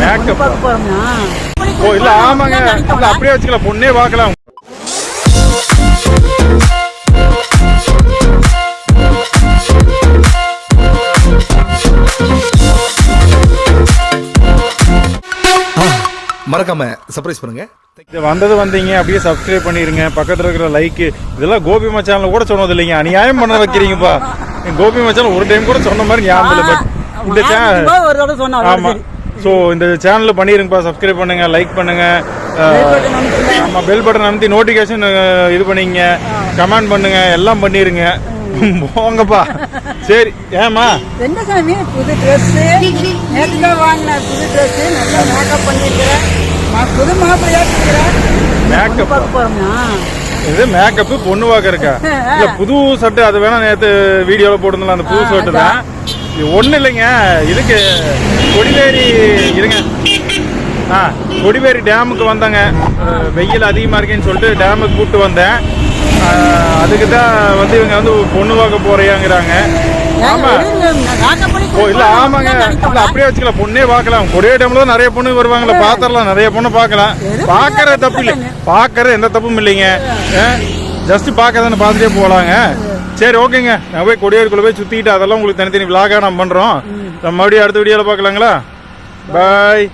Makeup ஓ இல்ல ஆமாங்க. இல்ல அப்படியே வச்சுக்கலாம். பொண்ணே பார்க்கலாம். மறக்காம சர்ப்ரைஸ் பண்ணுங்க. இது வந்தது வந்தீங்க அப்படியே சப்ஸ்கிரைப் பண்ணிருங்க. பக்கத்துல இருக்கிற லைக் இதெல்லாம் கோபி மச்சான்ல கூட சொன்னது இல்லைங்க. அநியாயம் பண்ண வைக்கிறீங்கப்பா. கோபி மச்சான் ஒரு டைம் கூட சொன்ன மாதிரி ஞாபகம் இல்லை பட் இந்த சேனல் ஒரு தடவை சொன்னா ஆமா. ஸோ இந்த சேனல்ல பண்ணிருங்கப்பா சப்ஸ்கிரைப் பண்ணுங்க லைக் பண்ணுங்க. அஹ், ஆமா பெல் பட்டன் அமுத்தி நோட்டிஃபிகேஷன் இது பண்ணிங்க. கமெண்ட் பண்ணுங்க எல்லாம் பண்ணிருங்க. போங்கப்பா. சரி ஏமா என்ன சாமி? புது ட்ரெஸ் நேற்றுக்கா வாங்கின புது ட்ரெஸ் நல்லா மேக்கப் பண்ணிருக்கிறேன். மா- புது மாப்பிள்ளையா இருக்கிறேன். மேக்கப் இது மேக்கப் பொண்ணு பார்க்க இருக்கா? இல்ல புது சட்டை அது வேணா நேத்து வீடியோல போட்டிருந்தல அந்த புது சட்டை தான். ஒண்ணு இல்லைங்க. இதுக்கு கொடிவேரி இருங்க. ஆ கொடிவேரி டேமுக்கு வந்தாங்க. வெயில் அதிகமா இருக்கேன்னு சொல்லிட்டு டேமுக்கு கூப்பிட்டு வந்தேன். அதுக்கு தான் வந்து இவங்க வந்து பொண்ணு பார்க்க போறியாங்கிறாங்க ஆமா. ஓ இல்ல ஆமாங்க. இல்ல அப்படியே வச்சுக்கலாம். பொண்ணே பார்க்கலாம். கொடியே டைம்ல நிறைய பொண்ணு வருவாங்கல்ல. பாத்திரலாம் நிறைய பொண்ணு பார்க்கலாம். பாக்குற தப்பு இல்ல. பாக்குற எந்த தப்பும் இல்லைங்க. ஜஸ்ட் பார்க்க தானே பார்த்துட்டே போலாங்க. சரி ஓகேங்க. நான் போய் கொடியேருக்குள்ள போய் சுத்திட்டு அதெல்லாம் உங்களுக்கு தனித்தனி விலாகா நம்ம பண்றோம். நம்ம மறுபடியும் அடுத்த வீடியோல பார்க்கலாங்களா? பாய்